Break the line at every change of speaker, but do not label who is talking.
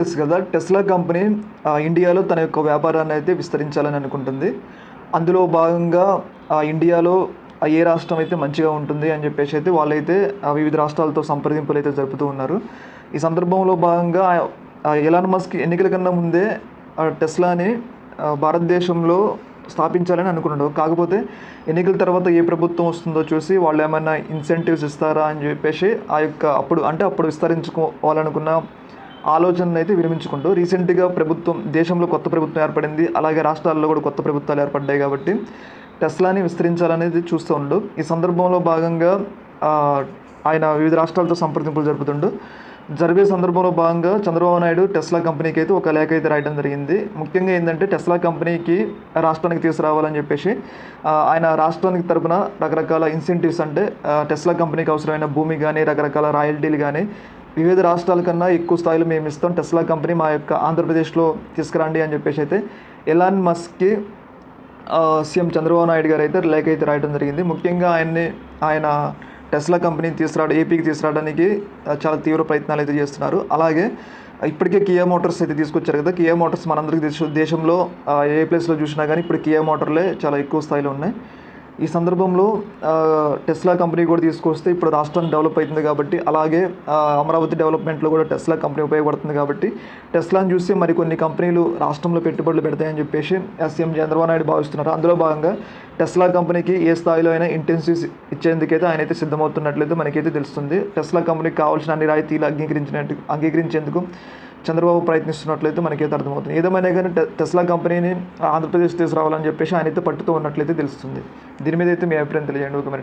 తెలుసు కదా Tesla company ఇండియాలో తన యొక్క వ్యాపారాన్ని అయితే విస్తరించాలని అనుకుంటుంది. అందులో భాగంగా ఆ, ఇండియాలో ఏ రాష్ట్రం అయితే మంచిగా ఉంటుంది అని చెప్పేసి అయితే వాళ్ళైతే వివిధ రాష్ట్రాలతో సంప్రదింపులు అయితే జరుపుతూ ఉన్నారు. ఈ సందర్భంలో భాగంగా ఎలాన్ మస్క్ ఎన్నికల కన్నా ముందే ఆ, టెస్లాని భారతదేశంలో స్థాపించాలని అనుకున్నాడు. కాకపోతే ఎన్నికల తర్వాత ఏ ప్రభుత్వం వస్తుందో చూసి వాళ్ళు ఏమైనా ఇన్సెంటివ్స్ ఇస్తారా అని చెప్పేసి ఆ యొక్క అప్పుడు అంటే అప్పుడు విస్తరించుకోవాలనుకున్న ఆలోచనను అయితే విరమించుకుంటూ రీసెంట్గా ప్రభుత్వం దేశంలో కొత్త ప్రభుత్వం ఏర్పడింది. అలాగే రాష్ట్రాల్లో కూడా కొత్త ప్రభుత్వాలు ఏర్పడ్డాయి కాబట్టి టెస్లాని విస్తరించాలనేది చూస్తూ ఉండు. ఈ సందర్భంలో భాగంగా ఆయన వివిధ రాష్ట్రాలతో సంప్రదింపులు జరుపుతుండు. జరిగే సందర్భంలో భాగంగా చంద్రబాబు నాయుడు టెస్లా కంపెనీకి అయితే ఒక లేఖ అయితే రాయడం జరిగింది. ముఖ్యంగా ఏంటంటే టెస్లా కంపెనీకి రాష్ట్రానికి తీసుకురావాలని చెప్పేసి ఆయన రాష్ట్రానికి తరపున రకరకాల ఇన్సెంటివ్స్ అంటే టెస్లా కంపెనీకి అవసరమైన భూమి కానీ రకరకాల రాయల్టీలు కానీ వివిధ రాష్ట్రాల కన్నా ఎక్కువ స్థాయిలో మేము ఇస్తాం. టెస్లా కంపెనీ మా యొక్క ఆంధ్రప్రదేశ్లో తీసుకురండి అని చెప్పేసి అయితే ఎలాన్ మస్క్కి సీఎం చంద్రబాబు నాయుడు గారు అయితే లేఖ అయితే రాయడం జరిగింది. ముఖ్యంగా ఆయన్ని ఆయన టెస్లా కంపెనీని తీసుకురావడం ఏపీకి తీసుకురావడానికి చాలా తీవ్ర ప్రయత్నాలు అయితే చేస్తున్నారు. అలాగే ఇప్పటికే కియా మోటార్స్ అయితే తీసుకొచ్చారు కదా కియా మోటార్స్ మనందరికీ దేశంలో ఏ ప్లేస్లో చూసినా కానీ ఇప్పుడు కియా మోటార్లే చాలా ఎక్కువ స్థాయిలో ఉన్నాయి. ఈ సందర్భంలో టెస్లా కంపెనీ కూడా తీసుకొస్తే ఇప్పుడు రాష్ట్రం డెవలప్ అవుతుంది కాబట్టి అలాగే అమరావతి డెవలప్మెంట్లో కూడా టెస్లా కంపెనీ ఉపయోగపడుతుంది కాబట్టి టెస్లాని చూసి మరికొన్ని కంపెనీలు రాష్ట్రంలో పెట్టుబడులు పెడతాయని చెప్పేసి ఎస్ఎం చంద్రబాబు నాయుడు భావిస్తున్నారు. అందులో భాగంగా టెస్లా కంపెనీకి ఏ స్థాయిలో అయినా ఇంటెన్సివ్స్ ఇచ్చేందుకైతే ఆయన అయితే సిద్ధమవుతున్నట్లయితే మనకైతే తెలుస్తుంది. టెస్లా కంపెనీకి కావాల్సిన అన్ని రాయితీలు అంగీకరించినట్టు అంగీకరించేందుకు చంద్రబాబు ప్రయత్నిస్తున్నట్లయితే మనకైతే అర్థమవుతుంది. ఏదేమైనా కానీ టెస్లా కంపెనీని ఆంధ్రప్రదేశ్ తీసుకురావాలని చెప్పేసి ఆయన అయితే పట్టుతూ ఉన్నట్లయితే తెలుస్తుంది. దీని మీద అయితే మీ అభిప్రాయం తెలియజేయండి. ఒక